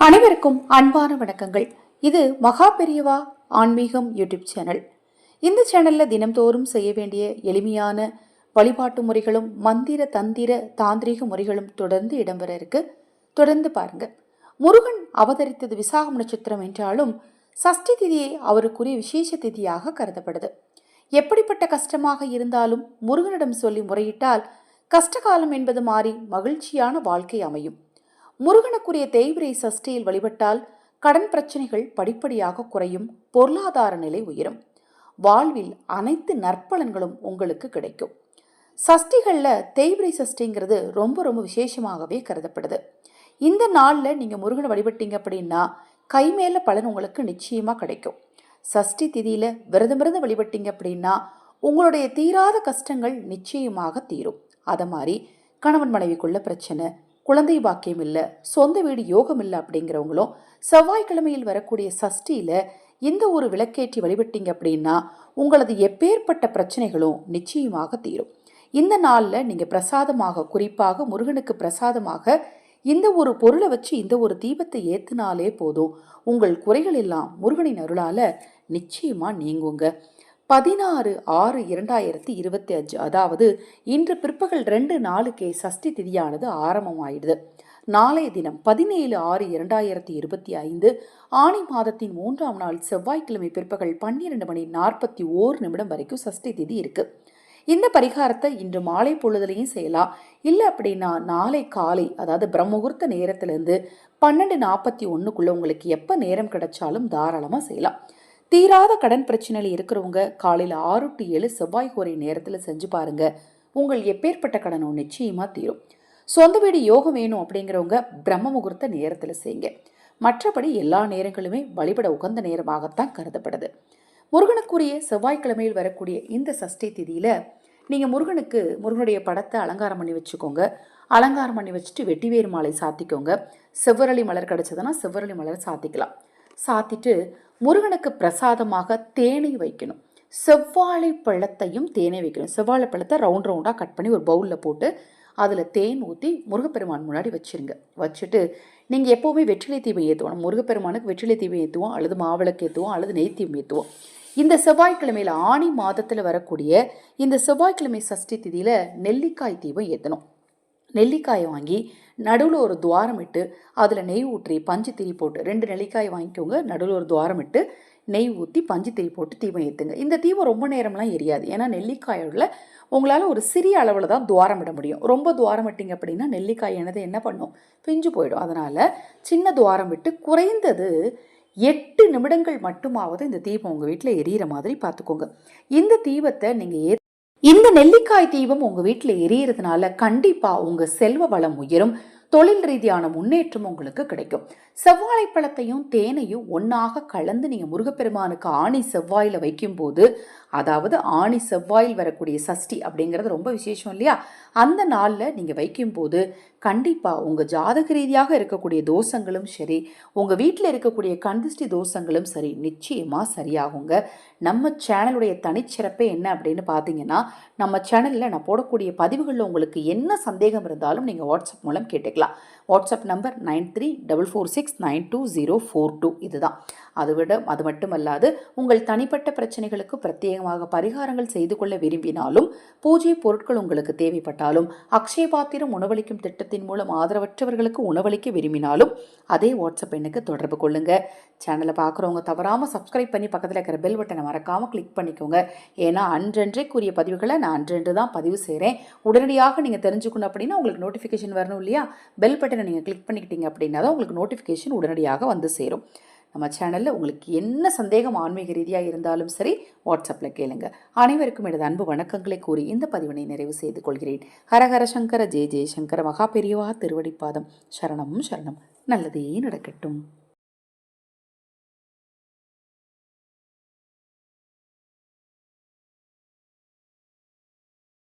அனைவருக்கும் அன்பான வணக்கங்கள். இது மகா பெரியவா ஆன்மீகம் யூடியூப் சேனல். இந்த சேனலில் தினம்தோறும் செய்ய வேண்டிய எளிமையான வழிபாட்டு முறைகளும் மந்திர தந்திர தாந்திரிக முறைகளும் தொடர்ந்து இடம்பெற இருக்கு. தொடர்ந்து பாருங்க. முருகன் அவதரித்தது விசாகம் நட்சத்திரம் என்றாலும் சஷ்டி திதியை அவருக்குரிய விசேஷ திதியாக கருதப்படுது. எப்படிப்பட்ட கஷ்டமாக இருந்தாலும் முருகனிடம் சொல்லி முறையிட்டால் கஷ்டகாலம் என்பது மாறி மகிழ்ச்சியான வாழ்க்கை அமையும். முருகனுக்குரிய தேய்பிரை சஷ்டியில் வழிபட்டால் கடன் பிரச்சனைகள் படிப்படியாக குறையும் பொருளாதார நிலை உயரும். வாழ்வில் அனைத்து நற்பலன்களும் உங்களுக்கு கிடைக்கும். சஷ்டிகளில் தேய்பிரை சஷ்டிங்கிறது ரொம்ப ரொம்ப விசேஷமாகவே கருதப்படுது. இந்த நாளில் நீங்கள் முருகனை வழிபட்டீங்க அப்படின்னா கை மேலே பலன் உங்களுக்கு நிச்சயமாக கிடைக்கும். சஷ்டி திதியில் விரதமிருந்து வழிபட்டீங்க அப்படின்னா உங்களுடைய தீராத கஷ்டங்கள் நிச்சயமாக தீரும். அதை மாதிரி கணவன் மனைவிக்குள்ள பிரச்சனை குழந்தை பாக்கியம் இல்லை சொந்த வீடு யோகம் இல்லை அப்படிங்கிறவங்களும் செவ்வாய்க்கிழமையில் வரக்கூடிய சஷ்டியில் இந்த ஒரு விளக்கேற்றி வழிபட்டீங்க அப்படின்னா உங்களது எப்பேற்பட்ட பிரச்சனைகளும் நிச்சயமாக தீரும். இந்த நாளில் நீங்கள் பிரசாதமாக குறிப்பாக முருகனுக்கு பிரசாதமாக இந்த ஒரு பொருளை வச்சு இந்த ஒரு தீபத்தை ஏற்றினாலே போதும் உங்கள் குறைகள் எல்லாம் முருகனின் அருளால் நிச்சயமாக நீங்குங்க. பதினாறு ஆறு இரண்டாயிரத்தி இருபத்தி அஞ்சு அதாவது இன்று பிற்பகல் ரெண்டு நாளுக்கே சஷ்டி திதியானது ஆரம்பமாயிடுது. நாளைய தினம் பதினேழு ஆறு இரண்டாயிரத்தி இருபத்தி ஐந்து ஆணி மாதத்தின் மூன்றாம் நாள் செவ்வாய்க்கிழமை பிற்பகல் பன்னிரெண்டு மணி நாற்பத்தி ஓரு நிமிடம் வரைக்கும் சஷ்டி திதி இருக்கு. இந்த பரிகாரத்தை இன்று மாலை பொழுதுலையும் செய்யலாம். இல்லை அப்படின்னா நாளை காலை அதாவது பிரம்மகுர்த்த நேரத்திலேருந்து பன்னெண்டு நாற்பத்தி ஒன்றுக்குள்ளே உங்களுக்கு எப்போ நேரம் கிடைச்சாலும் தாராளமாக செய்யலாம். தீராத கடன் பிரச்சனையில் இருக்கிறவங்க காலையில் ஆறு டு ஏழு செவ்வாய் கோரை நேரத்தில் செஞ்சு பாருங்க. உங்கள் எப்பேற்பட்ட கடனும் நிச்சயமாக தீரும். சொந்த வீடு யோகம் வேணும் அப்படிங்கிறவங்க பிரம்ம முகூர்த்த நேரத்தில் செய்யுங்க. மற்றபடி எல்லா நேரங்களுமே வழிபட உகந்த நேரமாகத்தான் கருதப்படுது. முருகனுக்குரிய செவ்வாய்க்கிழமையில் வரக்கூடிய இந்த சஷ்டி திதியில் நீங்கள் முருகனுக்கு முருகனுடைய படத்தை அலங்காரம் பண்ணி வச்சுக்கோங்க. அலங்காரம் பண்ணி வச்சுட்டு வெட்டிவேறு மாலை சாத்திக்கோங்க. செவ்வரளி மலர் கிடச்சதுன்னா செவ்வரளி மலர் சாத்திக்கலாம். சாத்திட்டு முருகனுக்கு பிரசாதமாக தேனை வைக்கணும். செவ்வாழை பழத்தையும் தேனை வைக்கணும். செவ்வாழை பழத்தை ரவுண்ட் ரவுண்டாக கட் பண்ணி ஒரு பவுலில் போட்டு அதில் தேன் ஊற்றி முருகப்பெருமான் முன்னாடி வச்சிருங்க. வச்சுட்டு நீங்கள் எப்போவுமே வெற்றிலை தீபம் ஏற்றுவோம் முருகப்பெருமானுக்கு வெற்றிலை தீபம் ஏற்றுவோம் அல்லது மாவிளக்கு ஏற்றுவோம் அல்லது நெய் தீபம் ஏற்றுவோம் இந்த செவ்வாய்க்கிழமையில் ஆணி மாதத்தில் வரக்கூடிய இந்த செவ்வாய்க்கிழமை சஷ்டி திதியில் நெல்லிக்காய் தீபம் ஏற்றணும் நெல்லிக்காயை வாங்கி நடுவில் ஒரு துவாரம் இட்டு அதில் நெய் ஊற்றி பஞ்சு திரி போட்டு ரெண்டு நெல்லிக்காய் வாங்கிக்கோங்க. நடுவில் ஒரு துவாரம் இட்டு நெய் ஊற்றி பஞ்சு திரி போட்டு தீபம் ஏற்றுங்க இந்த தீபம் ரொம்ப நேரம்லாம் எரியாது. ஏன்னா நெல்லிக்காயோட உங்களால் ஒரு சிறிய அளவில் தான் துவாரம் இட முடியும். ரொம்ப துவாரம் விட்டிங்க அப்படின்னா நெல்லிக்காய் எனது என்ன பண்ணும்? பிஞ்சு போயிடும். அதனால் சின்ன துவாரம் விட்டு குறைந்தது எட்டு நிமிடங்கள் மட்டுமாவது இந்த தீபம் உங்கள் வீட்டில் எரியிற மாதிரி பார்த்துக்கோங்க இந்த தீபத்தை நீங்கள் ஏ இந்த நெல்லிக்காய் தீபம் உங்கள் வீட்டில் எரியறதுனால கண்டிப்பாக உங்கள் செல்வ வளம் உயரும். தொழில் ரீதியான முன்னேற்றம் உங்களுக்கு கிடைக்கும். செவ்வாழை பழத்தையும் தேனையும் ஒன்றாக கலந்து நீங்கள் முருகப்பெருமானுக்கு ஆணி செவ்வாயில் வைக்கும்போது அதாவது ஆணி செவ்வாயில் வரக்கூடிய சஷ்டி அப்படிங்கிறது ரொம்ப விசேஷம் இல்லையா? அந்த நாளில் நீங்கள் வைக்கும்போது கண்டிப்பாக உங்கள் ஜாதக ரீதியாக இருக்கக்கூடிய தோஷங்களும் சரி உங்கள் வீட்டில் இருக்கக்கூடிய கந்திஷ்டி தோஷங்களும் சரி நிச்சயமாக சரியாகுங்க. நம்ம சேனலுடைய தனிச்சிறப்பே என்ன அப்படின்னு பார்த்தீங்கன்னா நம்ம சேனலில் நான் போடக்கூடிய பதிவுகளில் உங்களுக்கு என்ன சந்தேகம் இருந்தாலும் நீங்கள் வாட்ஸ்அப் மூலம் கேட்டுக்கலாம். WhatsApp number nine three double four six nine two zero four two இதுதான். அதை விட அது மட்டுமல்லாது உங்கள் தனிப்பட்ட பிரச்சனைகளுக்கு பிரத்யேகமாக பரிகாரங்கள் செய்து கொள்ள விரும்பினாலும் பூஜை பொருட்கள் உங்களுக்கு தேவைப்பட்டாலும் அக்ஷய பாத்திரம் உணவளிக்கும் திட்டத்தின் மூலம் ஆதரவற்றவர்களுக்கு உணவளிக்க விரும்பினாலும் அதே வாட்ஸ்அப் எண்ணுக்கு தொடர்பு கொள்ளுங்க. சேனலை பார்க்குறவங்க தவறாமல் சப்ஸ்கிரைப் பண்ணி பக்கத்தில் இருக்கிற பெல் பட்டனை மறக்காமல் கிளிக் பண்ணிக்கோங்க. ஏன்னா அன்றன்றைக்குரிய பதிவுகளை நான் அன்றென்று தான் பதிவு செய்கிறேன் உடனடியாக நீங்கள் தெரிஞ்சுக்கணும் அப்படின்னா உங்களுக்கு நோட்டிஃபிகேஷன் வரணும் இல்லையா? பெல் பட்டனை நீங்கள் கிளிக் பண்ணிக்கிட்டீங்க அப்படின்னா தான் உங்களுக்கு நோட்டிஃபிகேஷன் உடனடியாக வந்து சேரும். நம்ம சேனலில் உங்களுக்கு என்ன சந்தேகம் ஆன்மீக ரீதியாக இருந்தாலும் சரி வாட்ஸ்அப்பில் கேளுங்க. அனைவருக்கும் எனது அன்பு வணக்கங்களை கூறி இந்த பதிவினை நிறைவு செய்து கொள்கிறேன். ஹரஹர சங்கர ஜெய ஜெயசங்கர மகா பெரியவா திருவடிப்பாதம். சரணம் சரணம். நல்லதே நடக்கட்டும்.